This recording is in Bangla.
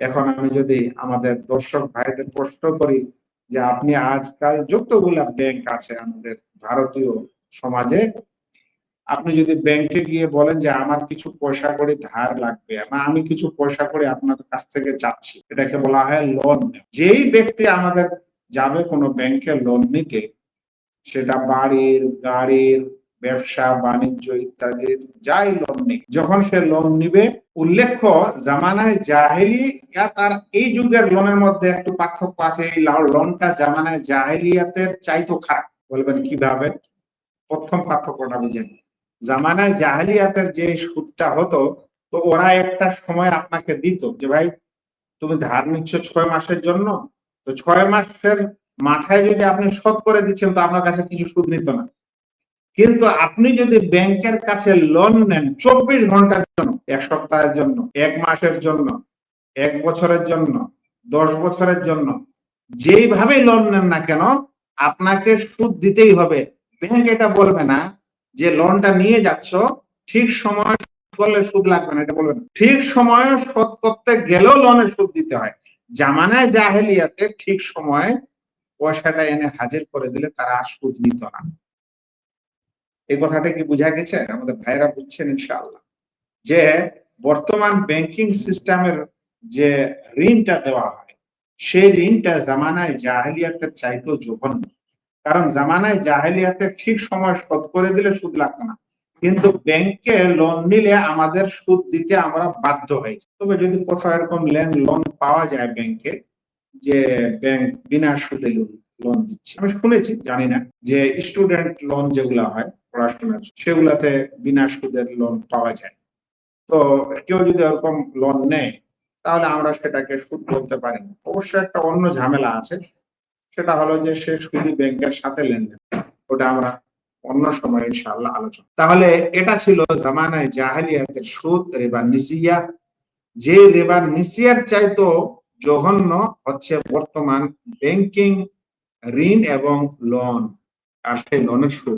এখন আমি যদি আমাদের দর্শক ভাইদের প্রশ্ন করি যে আপনি আজকাল যতগুলা ব্যাংক আছে আমাদের ভারতীয় সমাজে। আপনি যদি ব্যাংকে গিয়ে বলেন যে আমার কিছু পয়সা করে ধার লাগবে বা আমি কিছু পয়সা করে আপনার কাছ থেকে চাচ্ছি, এটাকে বলা হয় লোন যেই ব্যক্তি আমাদের যাবে কোনো ব্যাংকে লোন নিতে, সেটা বাড়ির, গাড়ির ব্যবসা, বাণিজ্য ইত্যাদি যাই লোন নিক। যখন সে লোন নিবে, উল্লেখ্য জামানায় জাহেলি তার এই যুগের লোনের মধ্যে একটু পার্থক্য আছে। এই লোনটা জামানায় জাহেলিয়াতের চাইতো খারাপ। বলবেন কীভাবে? প্রথম পার্থক্যটা বুঝেন। জামানায় জাহেলিয়াতের যে সুদটা হতো, তো ওরা একটা সময় আপনাকে দিত যে, ভাই, তুমি ধার নিচ্ছ ছয় মাসের জন্য। তো ছয় মাসের মাথায় যদি আপনি শোধ করে দিচ্ছেন, তো আপনার কাছে কিছু সুদ নিত না। কিন্তু আপনি যদি ব্যাংকের কাছে লোন নেন, চব্বিশ ঘণ্টার জন্য, এক সপ্তাহের জন্য, এক মাসের জন্য, এক বছরের জন্য, দশ বছরের জন্য, যেইভাবে লোন নেন না কেন, আপনাকে সুদ দিতেই হবে। ব্যাংক এটা বলবে না যে লোনটা নিয়ে যাচ্ছ, ঠিক সময় করলে সুদ লাগবে না, এটা বলবে না। ঠিক সময় শোধ করতে গেলেও লোনের সুদ দিতে হয়। জামানায় জাহেলিয়াতে ঠিক সময় পয়সাটা এনে হাজির করে দিলে তারা আর সুদ নিত না। এই কথাটা কি বোঝা গেছে? আমাদের ভাইরা বুঝছেন ইনশাআল্লাহ। যে বর্তমান ব্যাংকিং সিস্টেমের যে ঋণটা দেওয়া হয়, সেই ঋণটা জামানায় জাহেলিয়াতের চাইতেও জঘন্য। কারণ জামানায় জাহেলিয়াতে ঠিক সময় শোধ করে দিলে সুদ লাগতো না। কিন্তু ব্যাংকে লোন নিলে আমাদের সুদ দিতে আমরা বাধ্য হয়েছি তবে যদি কোথাও এরকম লেন লোন পাওয়া যায় ব্যাংকে, যে ব্যাংক বিনা সুদে লোন দিচ্ছে। আমি শুনেছি, জানি না, যে স্টুডেন্ট লোন যেগুলো হয় পড়াশোনার সেগুলাতে বিনা সুদের লোন পাওয়া যায়। তো কেউ যদি এরকম লোন নেয়, তাহলে আমরা সেটাকে সুদ বলতে পারি অবশ্য একটা অন্য ঝামেলা আছে, সেটা হলো যে সে শুধু ব্যাংকের সাথে লেনদেন। ওটা আমরা অন্য সময় ইনশাআল্লাহ আলোচনা তাহলে এটা ছিল জামানায় জাহালিয়াতের সুদ, রেবা নিসিয়া। যে রেবা নিসিয়ার চাইতো জঘন্য হচ্ছে বর্তমান ব্যাংকিং ঋণ এবং লোন আর সেই লোনের সুদ